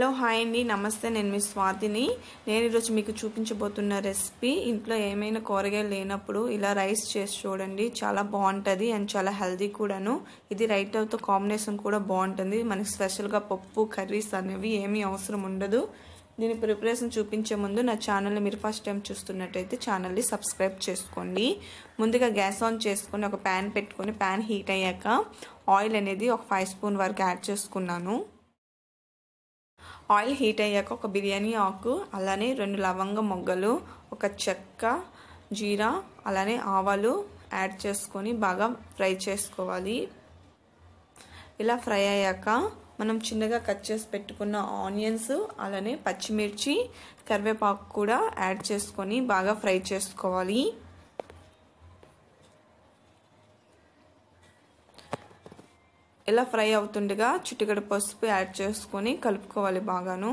Hello hi అండి. నమస్తే నేను మీ స్వాతిని. నేను ఈరోజు మీకు చూపించబోతున్న రెసిపీ. ఇంట్లో ఏమైనా కూరగాయలు లేనప్పుడు ఇలా రైస్ చేసి చూడండి. చాలా బాగుంటుంది అండ్ చాలా హెల్దీ కూడాను. ఇది రైటర్తో కాంబినేషన్ కూడా బాగుంటుంది. మనకి స్పెషల్గా పప్పు కర్రీస్ అనేవి ఏమీ అవసరం ఉండదు. దీని ప్రిపరేషన్ చూపించే ముందు నా ఛానల్ని మీరు ఫస్ట్ టైం చూస్తున్నట్టయితే ఛానల్ని సబ్స్క్రైబ్ చేసుకోండి. ముందుగా గ్యాస్ ఆన్ చేసుకొని ఒక ప్యాన్ పెట్టుకొని ప్యాన్ హీట్ అయ్యాక ఆయిల్ అనేది ఒక ఫైవ్ స్పూన్ వరకు యాడ్ చేసుకున్నాను. ఆయిల్ హీట్ అయ్యాక ఒక బిర్యానీ ఆకు అలానే రెండు లవంగ మొగ్గలు ఒక చెక్క జీరా అలానే ఆవాలు యాడ్ చేసుకొని బాగా ఫ్రై చేసుకోవాలి. ఇలా ఫ్రై అయ్యాక మనం చిన్నగా కట్ చేసి పెట్టుకున్న ఆనియన్స్ అలానే పచ్చిమిర్చి కరివేపాకు కూడా యాడ్ చేసుకొని బాగా ఫ్రై చేసుకోవాలి. ఇలా ఫ్రై అవుతుండగా చిటికడ పసుపు యాడ్ చేసుకొని కలుపుకోవాలి బాగాను.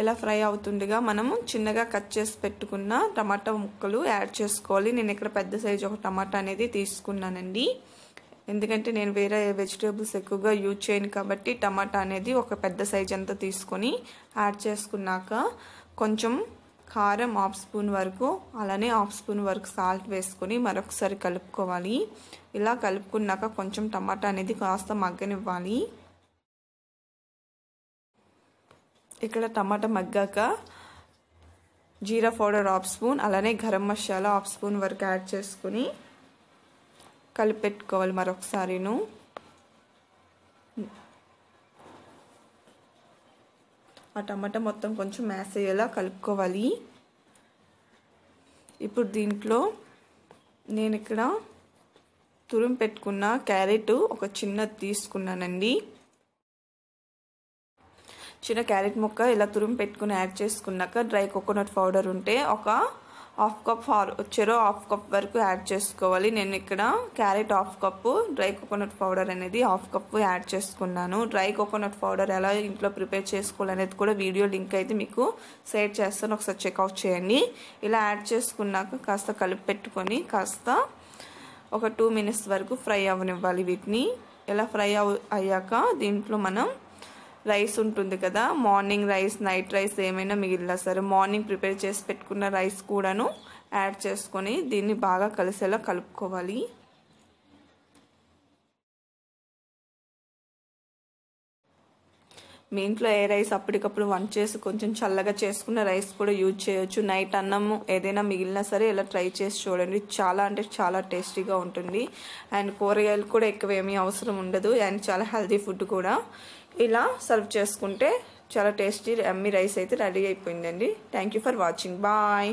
ఇలా ఫ్రై అవుతుండగా మనము చిన్నగా కట్ చేసి పెట్టుకున్న టమాటా ముక్కలు యాడ్ చేసుకోవాలి. నేను ఇక్కడ పెద్ద సైజు ఒక టమాటా అనేది తీసుకున్నానండి. ఎందుకంటే నేను వేరే వెజిటేబుల్స్ ఎక్కువగా యూజ్ చేయను కాబట్టి టమాటా అనేది ఒక పెద్ద సైజ్ అంతా తీసుకొని యాడ్ చేసుకున్నాక కొంచెం కారం హాఫ్ స్పూన్ వరకు అలానే హాఫ్ స్పూన్ వరకు సాల్ట్ వేసుకొని మరొకసారి కలుపుకోవాలి. ఇలా కలుపుకున్నాక కొంచెం టమాటా అనేది కాస్త మగ్గనివ్వాలి. ఇక్కడ టమాటా మగ్గాక జీరా పౌడర్ హాఫ్ స్పూన్ అలానే గరం మసాలా హాఫ్ స్పూన్ వరకు యాడ్ చేసుకుని కలిపెట్టుకోవాలి మరొకసారిను. ఆ టమాటా మొత్తం కొంచెం మ్యాస్ అయ్యేలా కలుపుకోవాలి. ఇప్పుడు దీంట్లో నేను ఇక్కడ తురుం పెట్టుకున్న క్యారెట్ ఒక చిన్నది తీసుకున్నానండి. చిన్న క్యారెట్ ముక్క ఇలా తురుము పెట్టుకుని యాడ్ చేసుకున్నాక డ్రై కోకోనట్ పౌడర్ ఉంటే ఒక హాఫ్ కప్ వచ్చారో హాఫ్ కప్ వరకు యాడ్ చేసుకోవాలి. నేను ఇక్కడ carrot half cup dry coconut powder అనేది హాఫ్ కప్పు యాడ్ చేసుకున్నాను. డ్రై కోకోనట్ పౌడర్ ఎలా ఇంట్లో ప్రిపేర్ చేసుకోవాలనేది కూడా వీడియో లింక్ అయితే మీకు షేర్ చేస్తాను. ఒకసారి చెక్అవుట్ చేయండి. ఇలా యాడ్ చేసుకున్నాక కాస్త కలిపి పెట్టుకొని కాస్త ఒక టూ మినిట్స్ వరకు ఫ్రై అవ్వనివ్వాలి వీటిని. ఇలా ఫ్రై అయ్యాక దీంట్లో మనం రైస్ ఉంటుంది కదా మార్నింగ్ రైస్ నైట్ రైస్ ఏమైనా మిగిలినా సరే మార్నింగ్ ప్రిపేర్ చేసి పెట్టుకున్న రైస్ కూడాను యాడ్ చేసుకొని దీన్ని బాగా కలిసేలా కలుపుకోవాలి. మీ ఇంట్లో ఏ రైస్ అప్పటికప్పుడు వంట చేసి కొంచెం చల్లగా చేసుకున్న రైస్ కూడా యూజ్ చేయొచ్చు. నైట్ అన్నము ఏదైనా మిగిలినా సరే ఇలా ట్రై చేసి చూడండి. చాలా అంటే చాలా టేస్టీగా ఉంటుంది. అండ్ కూరగాయలు కూడా ఎక్కువ ఏమీ అవసరం ఉండదు. అండ్ చాలా హెల్తీ ఫుడ్ కూడా. ఇలా సర్వ్ చేసుకుంటే చాలా టేస్టీ ఎమ్మీ రైస్ అయితే రెడీ అయిపోయిందండి. Thank you for watching bye